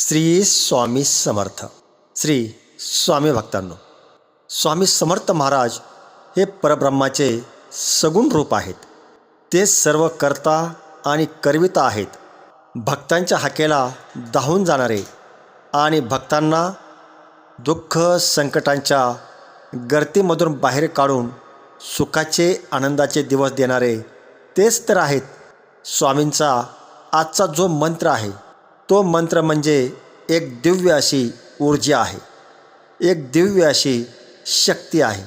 श्री स्वामी समर्थ. श्री स्वामी भक्तांनो स्वामी समर्थ महाराज हे परब्रह्माचे सगुण रूप आहेत. ते सर्व करता आणि करविता आहेत. भक्तांच्या हाकेला धावून जाणारे आणि भक्तांना दुःख संकटांच्या गर्दीमधून बाहेर काढून सुखाचे आनंदाचे दिवस देणारे तेच तर आहेत स्वामींचा आजचा जो मंत्र आहे. तो मंत्र म्हणजे एक दिव्य अशी ऊर्जा आहे. एक दिव्य अशी शक्ती आहे.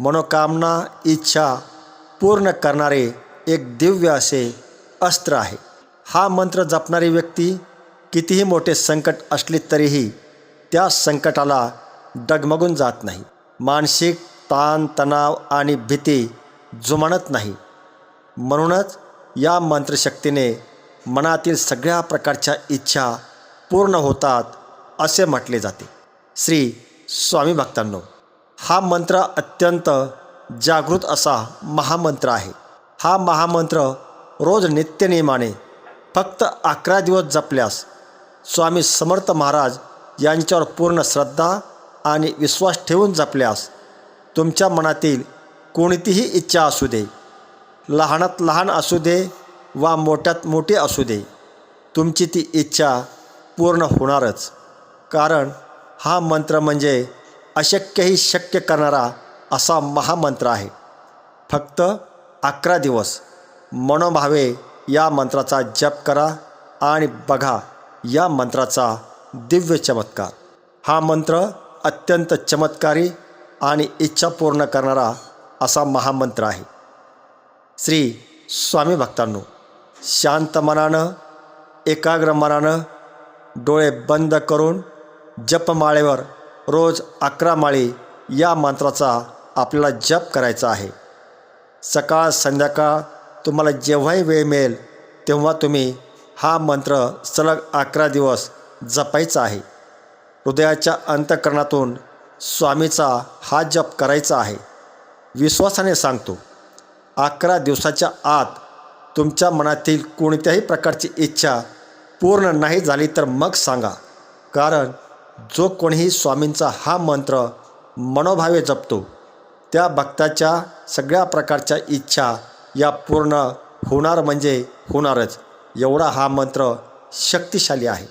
मनोकामना इच्छा पूर्ण करणारे एक दिव्य असे अस्त्र आहे. हा मंत्र जपणारी व्यक्ती कितीही मोठे संकट असले तरीही त्या संकटाला डगमगून जात नाही. मानसिक ताण तणाव आणि भीती जुमानत नाही. म्हणूनच या मंत्रशक्तीने मनातील सगळ्या प्रकारच्या इच्छा पूर्ण होतात असे म्हटले जाते. श्री स्वामी भक्तांनो हा मंत्र अत्यंत जागृत असा महामंत्र आहे. हा महामंत्र रोज नित्यनियमाने फक्त अकरा दिवस जपल्यास स्वामी समर्थ महाराज यांच्यावर पूर्ण श्रद्धा आणि विश्वास ठेवून जपल्यास तुमच्या मनातील कोणतीही इच्छा असू दे लहानात लहान असू दे वा मोठ्यात मोठी असू दे. तुमची ती इच्छा पूर्ण होणारच. कारण हा मंत्र म्हणजे अशक्यही शक्य करणारा असा महामंत्र आहे. फक्त अकरा दिवस. मनोभावे या मंत्राचा जप करा आणि बघा या मंत्राचा दिव्य चमत्कार. हा मंत्र अत्यंत चमत्कारी आणि इच्छा पूर्ण करणारा असा महामंत्र आहे. श्री स्वामी भक्तांनो शांत मनानं एकाग्र मनानं डोळे बंद करून जपमाळेवर रोज अकरा माळी या मंत्राचा आपल्याला जप करायचा आहे. सकाळ संध्याकाळ तुम्हाला जेव्हाही वेळ मिळेल तेव्हा तुम्ही हा मंत्र सलग अकरा दिवस जपायचा आहे. हृदयाच्या अंतकरणातून स्वामीचा हा जप करायचा आहे. विश्वासाने सांगतो अकरा दिवसाच्या आत तुमच्या मनातील कोणत्याही प्रकारची इच्छा पूर्ण नाही झाली तर मग सांगा. कारण जो कोणीही स्वामींचा हा मंत्र मनोभावे जपतो त्या भक्ताच्या सगळ्या प्रकारच्या इच्छा या पूर्ण होणार म्हणजे होणारच. एवढा हा मंत्र शक्तिशाली आहे.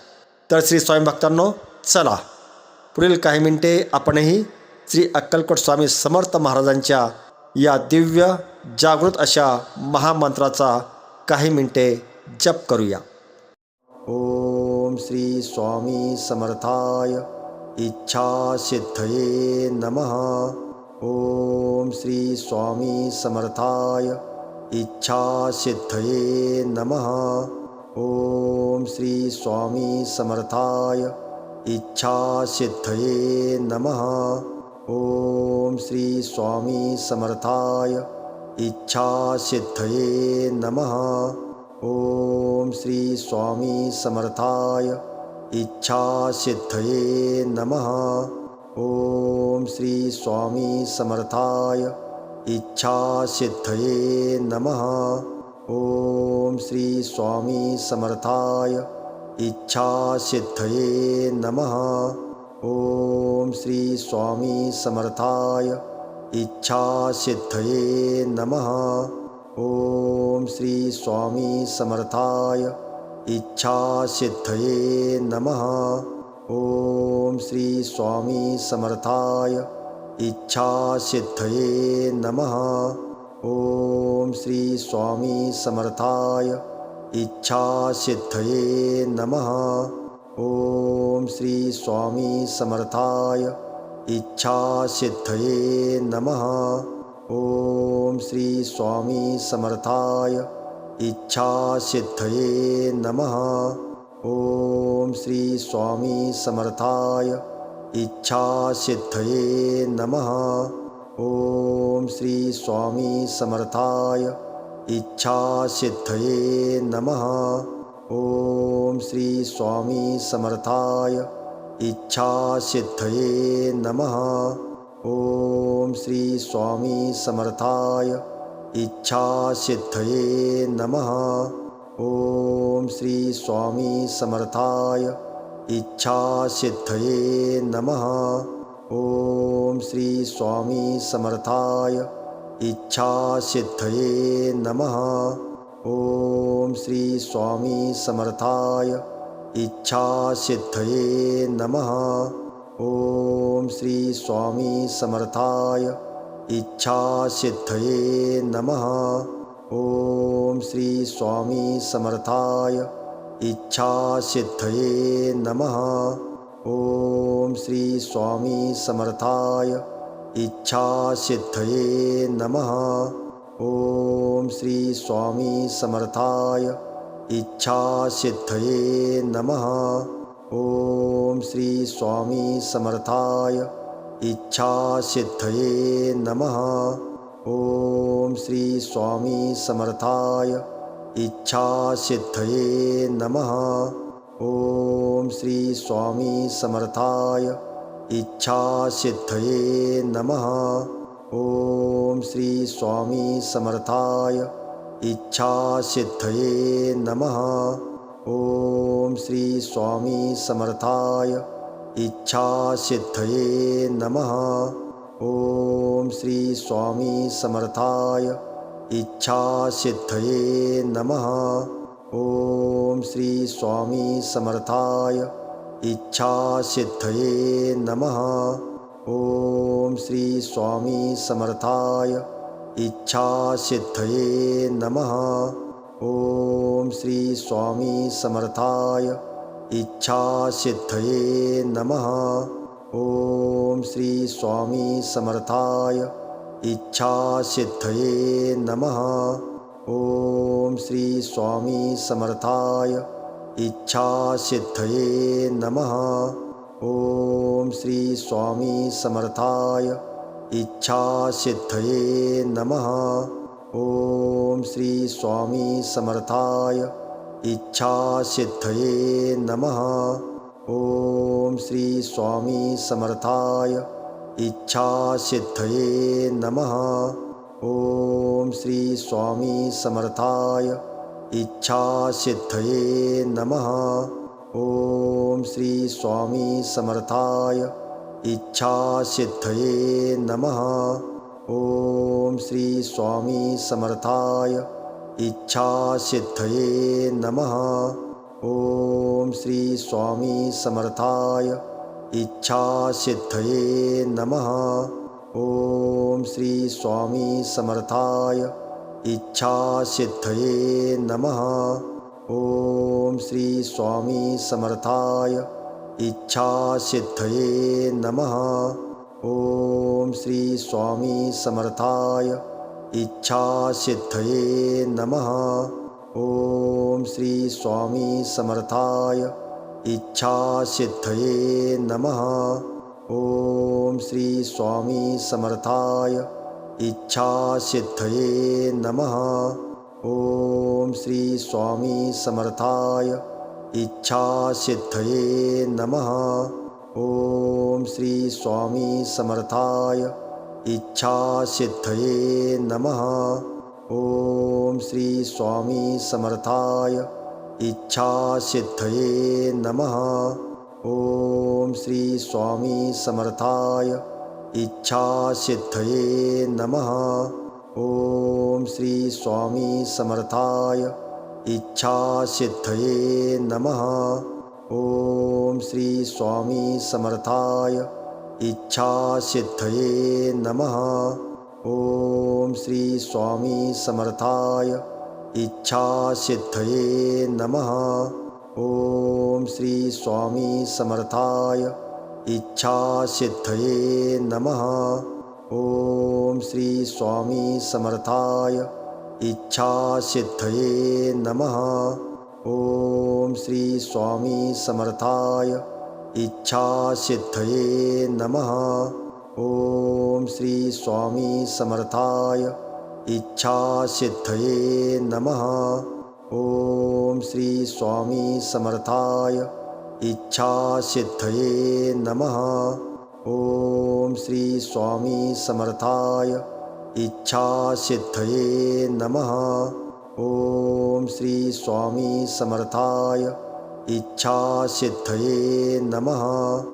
तर श्री स्वामी भक्तांनो चला. पुढील काही मिनिटे आपणही श्री अक्कलकोट स्वामी समर्थ महाराजांच्या या दिव्य जागृत अशा महामंत्राचा काही मिनिटे जप करूया। ओम श्री स्वामी समर्थाय इच्छासिद्धये नमः। ओम श्री स्वामी समर्थाय इच्छासिद्धये नमः। ओम श्री स्वामी समर्थाय इच्छासिद्धये नमः। ओम श्री स्वामी समर्थाय इच्छासिद्धये नमः। ओम श्री स्वामी समर्थाय। इच्छासिद्धये नमः। ओम श्री स्वामी समर्थाय। इच्छासिद्धये नमः। ओम श्री स्वामी समर्थाय। इच्छासिद्धये नमः। ओम श्री स्वामी समर्थाय। इच्छासिद्धये नमः। ओम श्री स्वामी समर्थाय। इच्छासिद्धये नमः। ओम श्री स्वामी समर्थाय। इच्छासिद्धये नमः। ओम श्री स्वामी समर्थाय। इच्छासिद्धये नमः। ओम श्री स्वामी समर्थाय। इच्छासिद्धये नमः। ओम श्री स्वामी समर्थाय। इच्छासिद्धये नमः। ओम श्री स्वामी समर्थाय। इच्छासिद्धये नमः। ओम श्री स्वामी समर्थाय। इच्छासिद्धये नमः। ओम श्री स्वामी समर्थाय। इच्छासिद्धये नमः। ओम श्री स्वामी समर्थाय। इच्छासिद्धये नमः। ओम श्री स्वामी समर्थाय। इच्छासिद्धये नमः। ॐ श्री स्वामी समर्थाय। इच्छासिद्धये नमः। ॐ श्री स्वामी समर्थाय। इच्छासिद्धये नमः। ॐ श्री स्वामी समर्थाय। इच्छासिद्धये नमः। ॐ श्री स्वामी समर्थाय। इच्छासिद्धये नमः। ॐ श्री स्वामी समर्थाय। इच्छासिद्धये नमः। ॐ श्री स्वामी समर्थाय। इच्छासिद्धये नमः। ॐ श्री स्वामी समर्थाय। इच्छासिद्धये नमः। ॐ श्री स्वामी समर्थाय। इच्छासिद्धये नमः। ॐ श्री स्वामी समर्थाय। इच्छासिद्धये नमः। ॐ श्री स्वामी समर्थाय। इच्छासिद्धये नमः। ॐ श्री स्वामी समर्थाय। इच्छासिद्धये नमः। ॐ श्री स्वामी समर्थाय। इच्छासिद्धये नमः। ॐ श्री स्वामी समर्थाय। इच्छासिद्धये नमः। ॐ श्री स्वामी समर्थाय। इच्छासिद्धये नमः। ॐ श्री स्वामी समर्थाय। इच्छासिद्धये नमः। ॐ श्री स्वामी समर्थाय। इच्छासिद्धये नमः। ॐ श्री स्वामी समर्थाय। इच्छासिद्धये नमः। ॐ श्री स्वामी समर्थाय। इच्छासिद्धये नमः। ॐ श्री स्वामी समर्थाय। इच्छासिद्धये नमः। ॐ श्री स्वामी समर्थाय। इच्छासिद्धये नमः। ॐ श्री स्वामी समर्थाय। इच्छासिद्धये नमः। ॐ श्री स्वामी समर्थाय। इच्छासिद्धये नमः। ॐ श्री स्वामी समर्थाय। इच्छासिद्धये नमः। ॐ श्री स्वामी समर्थाय। इच्छासिद्धये नमः। ॐ श्री स्वामी समर्थाय। इच्छासिद्धये नमः। ॐ श्री स्वामी समर्थाय। इच्छासिद्धये नमः। ॐ श्री स्वामी समर्थाय। इच्छासिद्धये नमः। ॐ श्री स्वामी समर्थाय। इच्छासिद्धये नमः। ॐ श्री स्वामी समर्थाय। इच्छासिद्धये नमः। ॐ श्री स्वामी समर्थाय। इच्छासिद्धये नमः। ॐ श्री स्वामी समर्थाय। इच्छासिद्धये नमः। ॐ श्री स्वामी समर्थाय। इच्छासिद्धये नमः। ॐ श्री स्वामी समर्थाय। इच्छासिद्धये नमः। ॐ श्री स्वामी समर्थाय। इच्छासिद्धये नमः। ॐ श्री स्वामी समर्थाय। इच्छासिद्धये नमः। ॐ श्री स्वामी समर्थाय। इच्छासिद्धये नमः। ॐ श्री स्वामी समर्थाय। इच्छासिद्धये नमः। ॐ श्री स्वामी समर्थाय। इच्छासिद्धये नमः। ॐ श्री स्वामी समर्थाय। इच्छासिद्धये नमः। ॐ श्री स्वामी समर्थाय। इच्छासिद्धये नमः। ॐ श्री स्वामी समर्थाय। इच्छासिद्धये नमः। ॐ श्री स्वामी समर्थाय। इच्छासिद्धये नमः। ॐ श्री स्वामी समर्थाय। इच्छासिद्धये नमः।